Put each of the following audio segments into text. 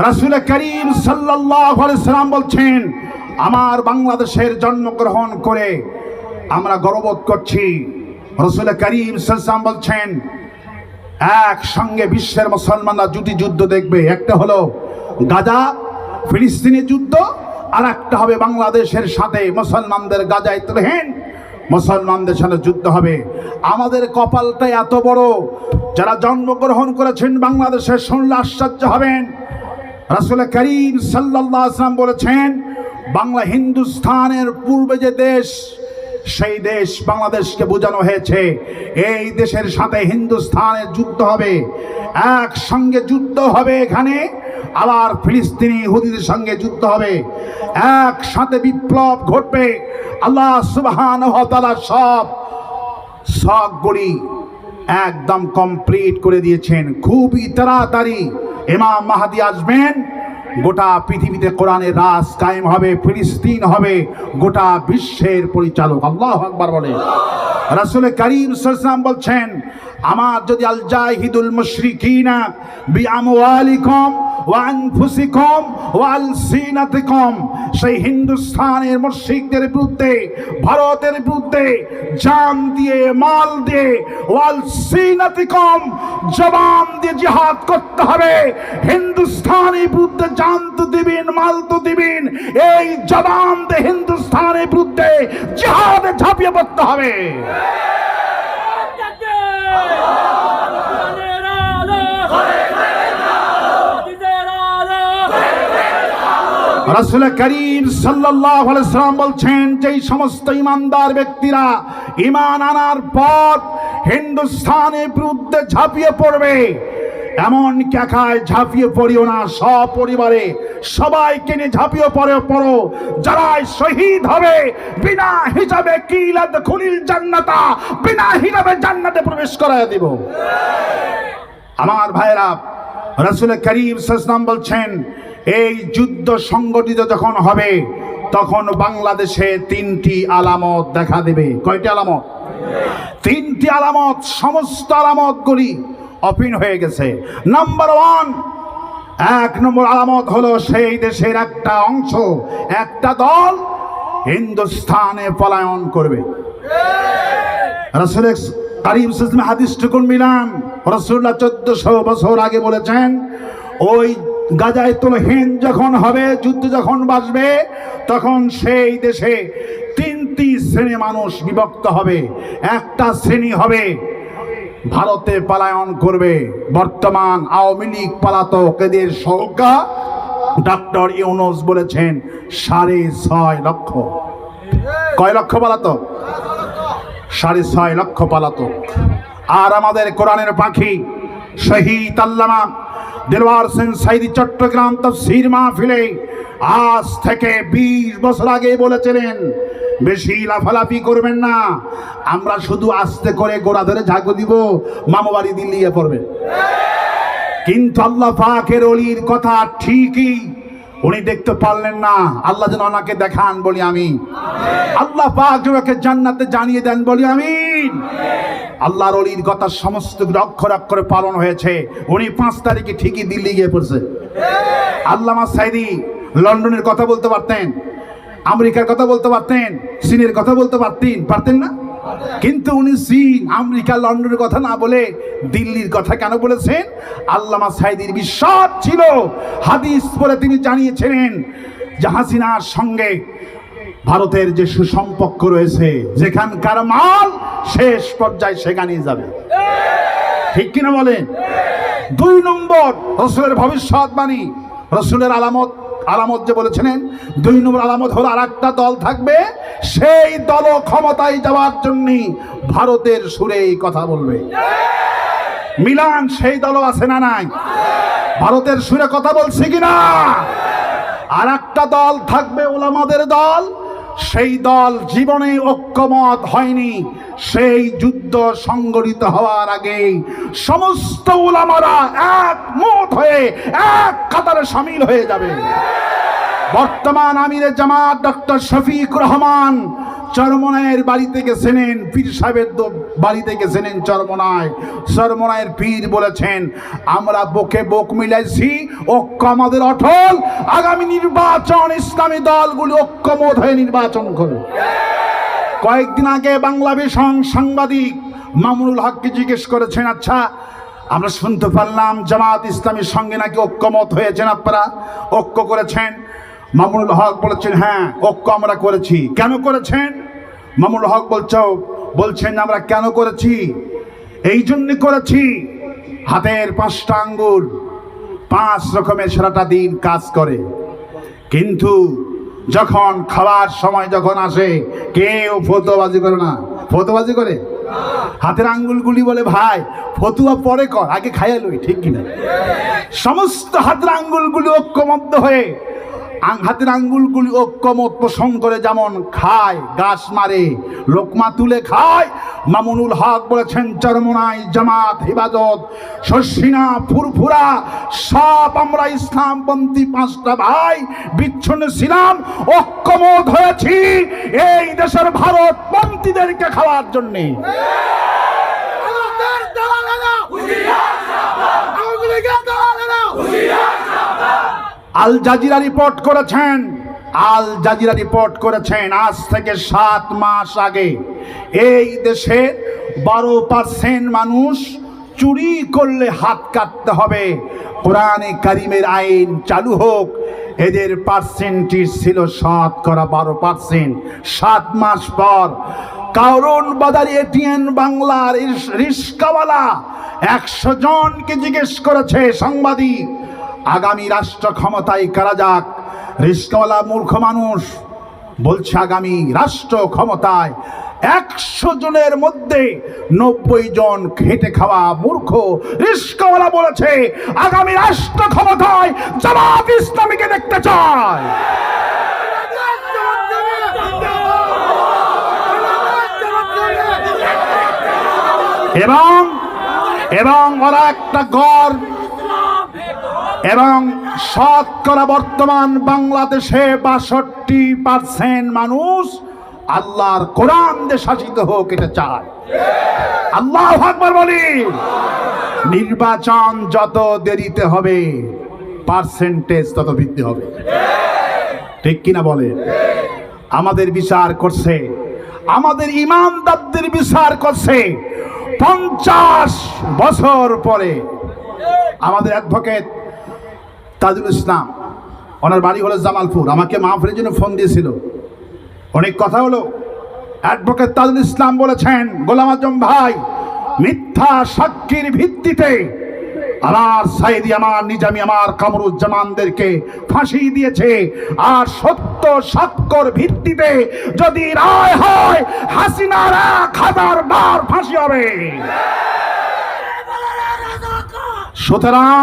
রাসুল করিম সাল্লাম বলছেন, আমার বাংলাদেশের জন্মগ্রহণ করে আমরা গর্ববোধ করছি। রসুল করিম সাল্লাম বলছেন, একসঙ্গে বিশ্বের মুসলমানরা দুটি যুদ্ধ দেখবে। একটা হলো গাজা, ফিলিস্তিনি যুদ্ধ, আর একটা হবে বাংলাদেশের সাথে। মুসলমানদের গাজায় তুলহেন, মুসলমানদের সাথে যুদ্ধ হবে। আমাদের কপালটা এত বড়, যারা জন্মগ্রহণ করেছেন বাংলাদেশের শুনলে আশ্চর্য হবেন। রাসুল করিম সাল্লাহ আসলাম বলেছেন, বাংলা হিন্দুস্থানের পূর্বে যে দেশ, সেই দেশ বাংলাদেশকে বোঝানো হয়েছে। এই দেশের সাথে হিন্দুস্থানের যুদ্ধ হবে, একসঙ্গে যুদ্ধ হবে এখানে, আবার ফিলিস্তিনি হুদিদের সঙ্গে যুদ্ধ হবে। একসাথে বিপ্লব ঘটবে, আল্লাহ সুবহান সব সবগুলি একদম কমপ্লিট করে দিয়েছেন, খুবই তাড়াতাড়ি। ইমাম মাহাদি আসবেন, গোটা পৃথিবীতে কোরআনের রাস কায়েম হবে, ফিলিস্তিন হবে, গোটা বিশ্বের পরিচালক। আল্লাহ আকবার বলে। রাসুল করিম সাল্লাম বলছেন, আমার যদি আল জাহিদুল মুশরিকিনা বিআমওয়ালিকুম ওয়া আনফুসিকুম ওয়া আলসিনাতিকুম। সেই হিন্দুস্তানের মুশরিকদের বিরুদ্ধে, ভারতের বিরুদ্ধে জান দিয়ে, মাল দিয়ে ওয়াল সিনাতিকুম জিহাদ করতে হবে। হিন্দুস্তানের বিরুদ্ধে জান তো দিবেন, মাল তো দিবেন। এই জবান দিয়ে হিন্দুস্তানের বিরুদ্ধে জিহাদে ঝাঁপিয়ে পড়তে হবে। রাসুল করিম সাল্লাম বলছেন, যেই সমস্ত ইমানদার ব্যক্তিরা ইমান আনার পর হিন্দুস্তানের বিরুদ্ধে ঝাঁপিয়ে পড়বে এমন একায় ঝাঁপিয়ে পড়িও না, সপরিবারে সবাইকে নিয়ে ঝাঁপিয়ে পড়ে, পড়ো। যারাই শহীদ হবে, বিনা হিসাবে কিলাদ খুলিল জান্নাতা, বিনা হিসাবে জান্নাতে প্রবেশ করায় দিব। আমার ভাইরা, রসুল করিম সাসনাম বলছেন এই যুদ্ধ সংগঠিত যখন হবে, তখন বাংলাদেশে তিনটি আলামত দেখা দেবে। কয়টি আলামত? তিনটি আলামত, সমস্ত আলামতগুলি অপিন হয়ে গেছে। নাম্বার ওয়ান এক নম্বর আলামত হলো সেই দেশের একটা অংশ, একটা দল হিন্দুস্থানে পলায়ন করবে। রসুল কারিম সিসমে হাদিসটুকুন মিলান রসুল্লাহ চোদ্দশো বছর আগে বলেছেন, ওই গাজায় তুলহীন যখন হবে, যুদ্ধ যখন বাসবে তখন সেই দেশে তিনটি শ্রেণি মানুষ বিভক্ত হবে। একটা শ্রেণি হবে ভারতে পলায়ন করবে। বর্তমান আওয়ামী লীগ পালাতক এদের সংখ্যা ডক্টর ইউনুস বলেছেন সাড়ে ছয় লক্ষ। কয় লক্ষ পালাতক? সাড়ে ছয় লক্ষ পালাতক। আর আমাদের কোরআনের পাখি শহীদ আল্লামা দিলওয়ার সেন সাইদি চট্টগ্রাম তফসির মাহফিলে আজ থেকে বিশ বছর আগে বলেছিলেন, বেশি লাফালাফি করবেন না, আমরা শুধু আস্তে করে গোড়া ধরে ঝাঁকু দিব মামাবাড়ি দিল্লিয়ে পড়বে কিন্তু আল্লাহ পাকের অলির কথা ঠিকই উনি দেখতে পারলেন না। আল্লাহ যেন ওনাকে দেখান, বলি আমি আল্লাহ পাক জান্নাতে জানিয়ে দেন, বলি আমি আল্লাহর অলির কথা সমস্ত অক্ষর অক্ষরে পালন হয়েছে। উনি পাঁচ তারিখে ঠিকই দিল্লি গিয়ে পড়ছে। আল্লামা সাইদি লন্ডনের কথা বলতে পারতেন, আমেরিকার কথা বলতে পারতেন, চীনের কথা বলতে পারতেন পারতেন না? কিন্তু উনি চীন আমেরিকা, লন্ডনের কথা না বলে দিল্লির কথা কেন বলেছেন? আল্লামা সাইদির বিশ্বাস ছিল, হাদিস পরে তিনি জানিয়েছিলেন যে সঙ্গে ভারতের যে সুসম্পর্ক রয়েছে, যেখানকার মাল শেষ পর্যায়ে সেখানেই যাবে। ঠিক কিনা বলেন? দুই নম্বর, রসুলের ভবিষ্যৎবাণী, রসুলের আলামত। আলামত যে বলেছিলেন, দুই নম্বর আলামত হলো আর একটা দল থাকবে, সেই দল ক্ষমতায় যাওয়ার জন্য ভারতের সুরে এই কথা বলবে। মিলান, সেই দলও আছে না নাই? ভারতের সুরে কথা বলছে কিনা? আর একটা দল থাকবে ওলামাদের দল সেই দল জীবনে ঐক্যমত হয়নি। সেই যুদ্ধ সংগঠিত হওয়ার আগে সমস্ত উলামারা এক মত হয়ে এক কাতারে সামিল হয়ে যাবে। বর্তমান আমিরে জামাত ডক্টর শফিক রহমান চরমনায়ের বাড়িতে গেছিলেন পীর সাহেবের বাড়িতে গেছিলেন চরমনায়। চরমনায়ের পীর বলেছেন, আমরা বুকে বক মিলাইছি, ঐক্য আমাদের অটল। আগামী নির্বাচন ইসলামী দলগুলি ঐক্যমত হয়ে নির্বাচন করবে। কয়েকদিন আগে বাংলা ভীষণ সাংবাদিক মামুনুল হককে জিজ্ঞেস করেছেন আচ্ছা আমরা শুনতে পারলাম জামাত ইসলামীর সঙ্গে নাকি ঐক্যমত হয়েছেন আপনারা? ঐক্য করেছেন। মামুনুল হক বলেছেন হ্যাঁ ঐক্য আমরা করেছি। কেন করেছেন? মামুনুল হক বলছ, বলছেন আমরা কেন করেছি? এই জন্য করেছি। হাতের পাঁচটা আঙ্গুল, পাঁচ রকমের সারাটা দিন কাজ করে। কিন্তু যখন খাওয়ার সময় যখন আসে, কেউ ফতোবাজি করে না। ফতোবাজি করে? হাতের আঙ্গুলগুলি বলে, ভাই, ফতুয়া পরে কর, আগে খাইয়া লই, ঠিক কিনা? সমস্ত হাতের আঙ্গুলগুলি ঐক্যমত্য হয়ে হাতের আঙ্গুলগুলি ঐক্যমত পোষণ করে যেমন খায় গাছ মারে, লোকমা তুলে খায়। মামুনুল হক বলেছেন, চরমনাই জামাত হিবাদত শস্যিনা ফুরফুরা, সব আমরা ইসলামপন্থী পাঁচটা ভাই, বিচ্ছন্ন ছিলাম, ঐক্যমত হয়েছি এই দেশের ভারত ভারতপন্থীদেরকে খাওয়ার জন্যে। দালালেরা আল জাজিরা রিপোর্ট করেছেন। আল জাজিরা রিপোর্ট করেছেন আজ থেকে সাত মাস আগে। এই দেশে বারো পার্সেন্ট মানুষ চুরি করলে হাত কাটতে হবে। কোরআনে কারিমের আইন চালু হোক, এদের পার্সেন্টেজ ছিল শতকরা বারো পার্সেন্ট সাত মাস পর কারণ বাজারে এটিএন বাংলার রিস্কাওয়ালা একশো জনকে জিজ্ঞেস করেছে সাংবাদিক আগামী রাষ্ট্র ক্ষমতায় কারা যাক? রিস্কাওয়ালা মূর্খ মানুষ বলছে আগামী রাষ্ট্র ক্ষমতায় একশো জনের মধ্যে নব্বই জন খেটে খাওয়া মূর্খ রিস্কাওয়ালা বলেছে, আগামী রাষ্ট্র ক্ষমতায় জামাত ইসলামীকে দেখতে চায়। এবং এবং ওরা একটা গড় এবং শতকরা বর্তমান বাংলাদেশে বাষট্টি পার্সেন্ট মানুষ আল্লাহর কোরআন দিয়ে শাসিত হোক এটা চায়। আল্লাহ আকবার বলি। নির্বাচন যত দেরিতে হবে পার্সেন্টেজ তত বৃদ্ধি হবে। ঠিক কিনা বলে? আমাদের বিচার করছে, আমাদের ইমানদারদের বিচার করছে। পঞ্চাশ বছর পরে আমাদের অ্যাডভোকেট তাজুল ইসলাম। ওনার বাড়ি হলো জামালপুর। আমাকে মাহফিলের জন্য ফোন দিয়েছিল। অনেক কথা হলো। অ্যাডভোকেট তাজুল ইসলাম বলেছেন, গোলাম আজম ভাই, মিথ্যা সাক্ষীর ভিত্তিতে আমার সাইদি আমার, নিজামি আমার, কামরুজ্জামানদেরকে ফাঁসি দিয়েছে। আর সত্য সাক্ষর ভিত্তিতে যদি রায় হয় হাসিনার এক হাজার বার ফাঁসি হবে। সুতরাং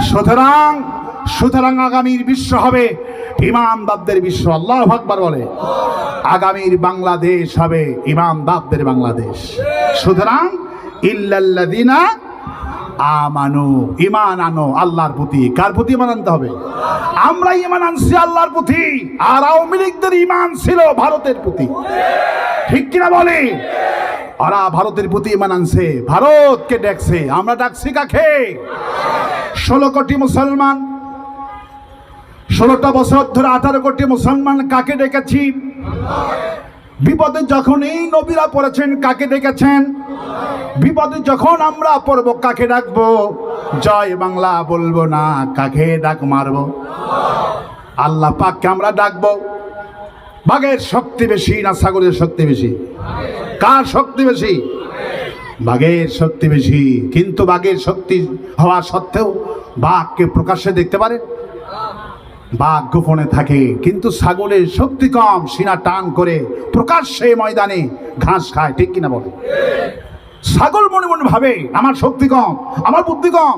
সুতরাং সুতরাং আগামীর বিশ্ব হবে ইমানদারদের বিশ্ব, আল্লাহ আকবার বলে। আগামীর বাংলাদেশ হবে ইমানদারদের বাংলাদেশ। সুতরাং, ইল্লাল্লাযিনা আমানু ইমান আনো আল্লাহর প্রতি। কার প্রতি ইমান আনতে হবে? আমরা ইমান আনছি আল্লাহর প্রতি। আর আওয়ামী লীগদের ইমান ছিল ভারতের প্রতি। ঠিক কিনা বলে? ওরা ভারতের প্রতি ইমান আনছে। ভারতকে ডাকছে আমরা ডাকছি কাকে? ষোলো কোটি মুসলমান, ষোলোটা বছর ধরে আঠারো কোটি মুসলমান কাকে ডেকেছি? বিপদে যখন এই নবীরা পড়েছেন, কাকে ডেকেছেন? বিপদে যখন আমরা পড়ব, কাকে ডাকবো? জয় বাংলা বলব না, কাকে ডাক মারবো? আল্লাহ পাককে আমরা ডাকবো। বাঘের শক্তি বেশি না সাগরের শক্তি বেশি? কার শক্তি বেশি? বাঘের শক্তি বেশি। কিন্তু বাঘের শক্তি হওয়া সত্ত্বেও বাঘকে প্রকাশ্যে দেখতে পারে। বাঘ গোপনে থাকে, কিন্তু ছাগলের শক্তি কম, সিনা টান করে প্রকাশ্যে ময়দানে ঘাস খায়, ঠিক কিনা বলে? ছাগল মনে মনে ভাবে, আমার শক্তি কম, আমার বুদ্ধি কম,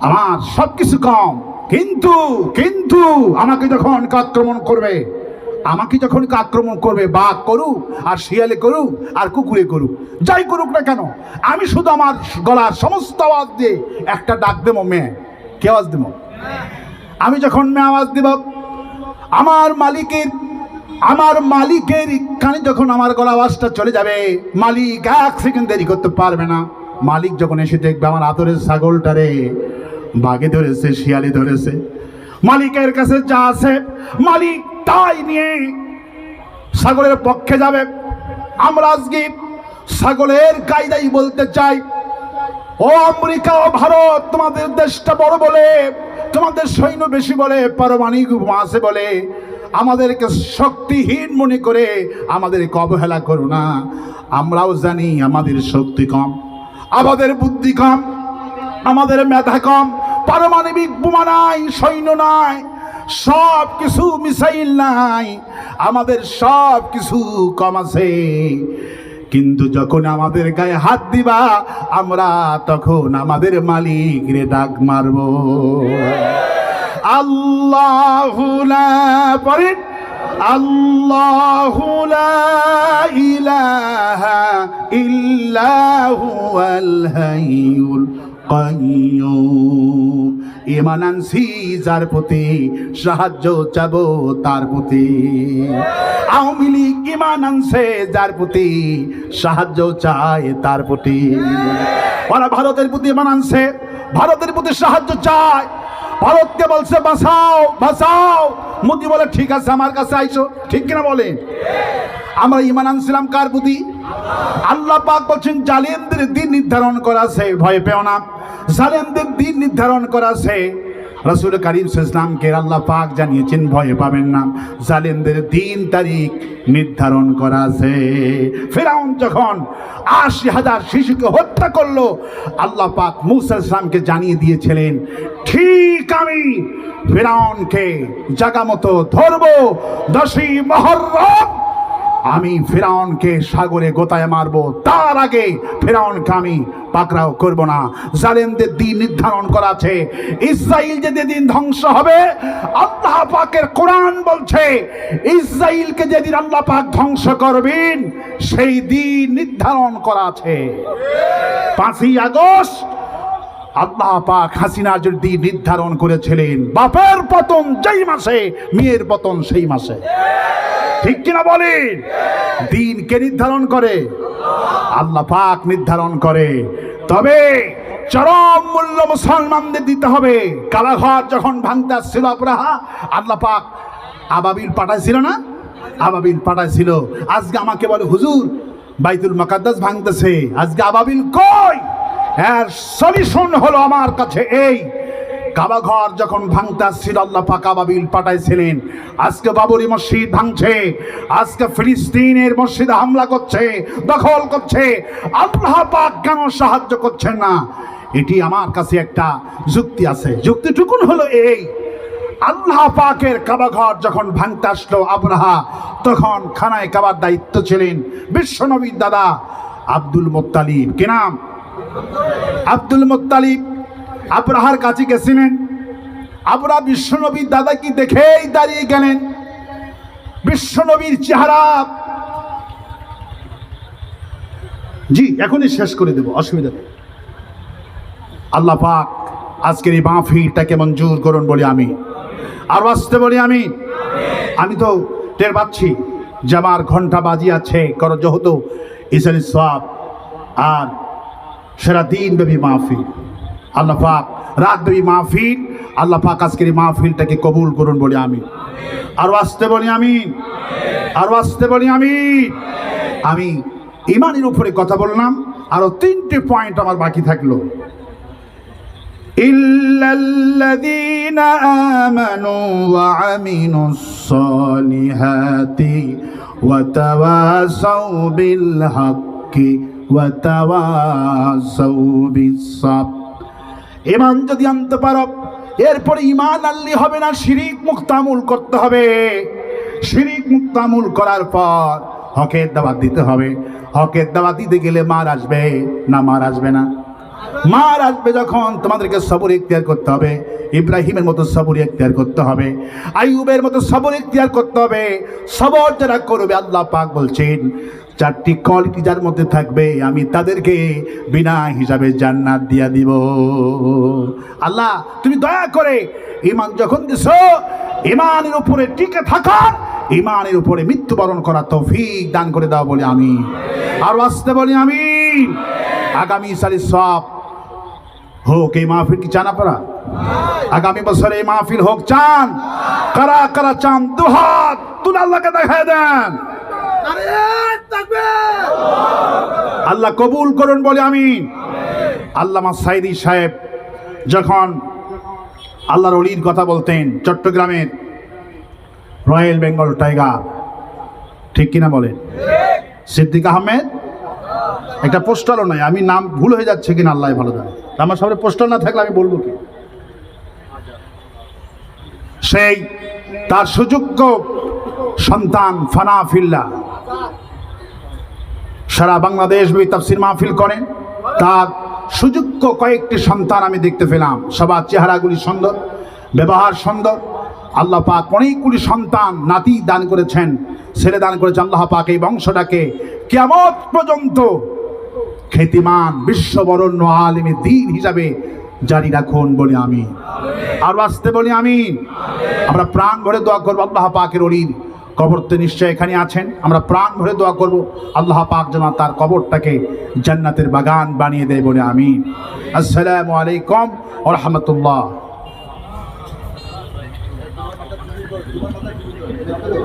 আমার সব কিছু কম। কিন্তু কিন্তু আমাকে যখন আক্রমণ করবে আমাকে যখন আক্রমণ করবে, বাঘ করুক, আর শিয়ালে করুক, আর কুকুরে করুক, যাই করুক না কেন, আমি শুধু আমার গলার সমস্ত আওয়াজ দিয়ে একটা ডাক দেবো, মেয়ে। কে আওয়াজ দেবো? আমি যখন মেয়ে আওয়াজ দিব, আমার মালিকের আমার মালিকের কানে যখন আমার গলা আওয়াজটা চলে যাবে, মালিক এক সেকেন্ড দেরি করতে পারবে না। মালিক যখন এসে দেখবে, আমার আতরের ছাগলটারে বাঘে ধরেছে, শিয়ালে ধরেছে। মালিকের কাছে যা আছে, মালিক তাই নিয়ে সাগরের পক্ষে যাবে। আমরা আজকে সাগরের কায়দাই বলতে চাই, ও আমেরিকা, ও ভারত, তোমাদের দেশটা বড় বলে, তোমাদের সৈন্য বেশি বলে পারমাণিক আছে বলে, আমাদেরকে শক্তিহীন মনে করে আমাদেরকে অবহেলা করো না। আমরাও জানি আমাদের শক্তি কম, আমাদের বুদ্ধি কম, আমাদের মেধা কম, পারমাণবিক বোমা নাই, সৈন্য নাই সব কিছু মিসাইল নাই। আমাদের সব কিছু কম আছে। কিন্তু যখন আমাদের গায়ে হাত দিবা, আমরা তখন আমাদের মালিক রে ডাক মারব। আল্লাহ পরে আল্লাহ ইলাহা ইল্লাহু আল ইমান যার প্রতি, সাহায্য চাবো তার প্রতি। আওয়ামী লীগ ইমান যার প্রতি, সাহায্য চায় তার প্রতি। ওরা ভারতের প্রতি ইমান ভারতের প্রতি সাহায্য চায়। ভারতকে বলছে, বাঁচাও বাঁচাও। মোদি বলে, ঠিক আছে, আমার কাছে আইসো। ঠিক কিনা বলে? আমরা ইমান আনছিলাম কার প্রতি? আল্লাহ পাক বলছেন, জালিমদের দিন নির্ধারণ করা আছে, ভয় পেও না। জালিমদের দিন নির্ধারণ করা রসুল করিম ইসলামকে আল্লাহ পাক জানিয়েছেন, ভয় পাবেন না। জালিমদের দিন তারিখ নির্ধারণ করা আছে। ফেরাউন যখন আশি হাজার শিশুকে হত্যা করল, আল্লাহ পাক মুসা ইসলামকে জানিয়ে দিয়েছিলেন, ঠিক আমি ফেরাউনকে জাগা মতো ধরবো, দশই মহরম। আমি ফেরাউনকে সাগরে গোতায় মারবো। তার আগে ফেরাউনকে আমি পাকড়াও করব না। জালেমদের দিন নির্ধারণ করা আছে। ইসরাইল যে যেদিন ধ্বংস হবে, আল্লাহ পাকের কোরআন বলছে, ইসরাইলকে যেদিন আল্লাহ পাক ধ্বংস করবেন, সেই দিন নির্ধারণ করা আছে। পাঁচই আগস্ট, আল্লাহ পাক হাসিনার জন্য দিন নির্ধারণ করেছিলেন, বাপের পতন যেই মাসে, মেয়ের পতন সেই মাসে। ঠিক কিনা বলেন? দিন কে নির্ধারণ করে, আল্লাহ পাক নির্ধারণ করে। তবে চরম মূল্য মুসলমানদের দিতে হবে। কালাঘর যখন ভাঙতে আসছিল আবরাহা আল্লাহ পাক আবাবিল পাঠাইছিল না? আবাবিল পাঠাইছিল। আজকে আমাকে বলে, হুজুর, বাইতুল মাকাদ্দাস ভাঙতেছে। আজকে আবাবিল কই? এর সলিউশন হলো আমার কাছে এই কাবা ঘর যখন ভাঙতে আসছিল আল্লাহ পাক আবাবিল পাঠাইছিলেন। আজকে বাবরি মসজিদ ভাঙছে, আজকে ফিলিস্তিনের মসজিদে হামলা করছে, দখল করছে। আল্লাহ পাক কেন সাহায্য করছেন না? এটি আমার কাছে একটা যুক্তি আছে। যুক্তিটুকুন হলো এই, আল্লাহ পাকের কাবা ঘর যখন ভাঙতে আসলো আবরাহা, তখন খানায় কাবার দায়িত্ব ছিলেন বিশ্বনবীর দাদা আব্দুল মোত্তালিব। কি নাম? আব্দুল মোত্তালিব আবরাহার কাছে গেছিলেন। আবরা বিশ্বনবীর দাদা কি দেখেই দাঁড়িয়ে গেলেন। বিশ্বনবীর চেহারা। জি, এখনই শেষ করে দেব, অসুবিধা নেই। আল্লাহ পাক আজকের এই মাহফিলটাকে মঞ্জুর করুন বলি আমি। আর আসতে বলি আমি? আমি তো টের পাচ্ছি যে আমার ঘণ্টা বাজি আছে, করো যেহেতু ইসারি সব আর সারা দিন ব্যাপী মাহফিল। আল্লাহ পাক রাত ব্যাপী মাহফিল আল্লাহ পাক আজকের এই মাহফিলটাকে কবুল করুন বলি আমি আরো আসতে বলি আমি আরো আসতে বলি আমি আমি ইমানের উপরে কথা বললাম আরো তিনটে পয়েন্ট আমার বাকি থাকলো إلا الذين آمنوا وعملوا الصالحات وتواصوا بالحق وتواصوا بالصبر ইমান যদি আনতে পারো, এরপরে ইমান আনলি হবে না, শিরিক মুক্তামুল করতে হবে। শিরিক মুক্তামুল করার পর হকের দাওয়াত দিতে হবে। হকের দাওয়াত দিতে গেলে মার আসবে না, মার আসবে না? মার আসবে যখন তোমাদেরকে সবর ইখতিয়ার করতে হবে। ইব্রাহিমের মতো সবর ইখতিয়ার করতে হবে। আইয়ুবের মতো সবর ইখতিয়ার করতে হবে। সবর যারা করবে, আল্লাহ পাক বলছেন চারটি কোয়ালিটি যার মধ্যে থাকবে, আমি তাদেরকে বিনা হিসাবে জান্নাত দিয়া দিব। আল্লাহ, তুমি দয়া করে ইমান যখন দিছ ইমানের উপরে টিকে থাকা ইমানের উপরে মৃত্যুবরণ করা তৌফিক দান করে দাও বলে আমি। আর আসতে বলি আমি। আগামী সালে সব হোক, এই মাহফিল কি চান আপনারা? আগামী বছরে এই মাহফিল হোক, চান। কারা কারা চান, দুহাত তুলে আল্লাহকে দেখায় দেন। তাকবীর আল্লাহ কবুল করুন বলে আমি আল্লামা সাইদি সাহেব যখন আল্লাহর অলির কথা বলতেন চট্টগ্রামের রয়্যাল বেঙ্গল টাইগার, ঠিক কিনা বলেন? সিদ্দিক আহমেদ? একটা পোস্টারও নাই, আমি নাম ভুল হয়ে যাচ্ছে কিনা আল্লাহ ভালো জানে। আমার সামনে পোস্টার না থাকলে আমি বলব কি? সেই তার সুযোগ্য সন্তান ফানা ফিল্লা। সারা বাংলাদেশ ব্যাপী তাফসির মাহফিল করেন। তার সুযোগ্য কয়েকটি সন্তান আমি দেখতে পেলাম। সবার চেহারাগুলি সুন্দর, ব্যবহার সুন্দর। আল্লাহ পাক অনেকগুলি সন্তান, নাতি দান করেছেন, ছেলে দান করেছেন আল্লাহ পাক এই বংশটাকে। কেমন পর্যন্ত খ্যাতিমান, বিশ্ববরণ্য আলিমে দিন হিসাবে জারি রাখুন বলে আমি। আর আসতে বলি আমি আমরা প্রাণ ভরে দোয়া করব আল্লাহ পাকের অলির কবরতে নিশ্চয় এখানে আছেন। আমরা প্রাণ ভরে দোয়া করব। আল্লাহ পাক যেন তার কবরটাকে জান্নাতের বাগান বানিয়ে দেয় বলে আমি আসসালামু আলাইকুম রহমতুল্লাহ।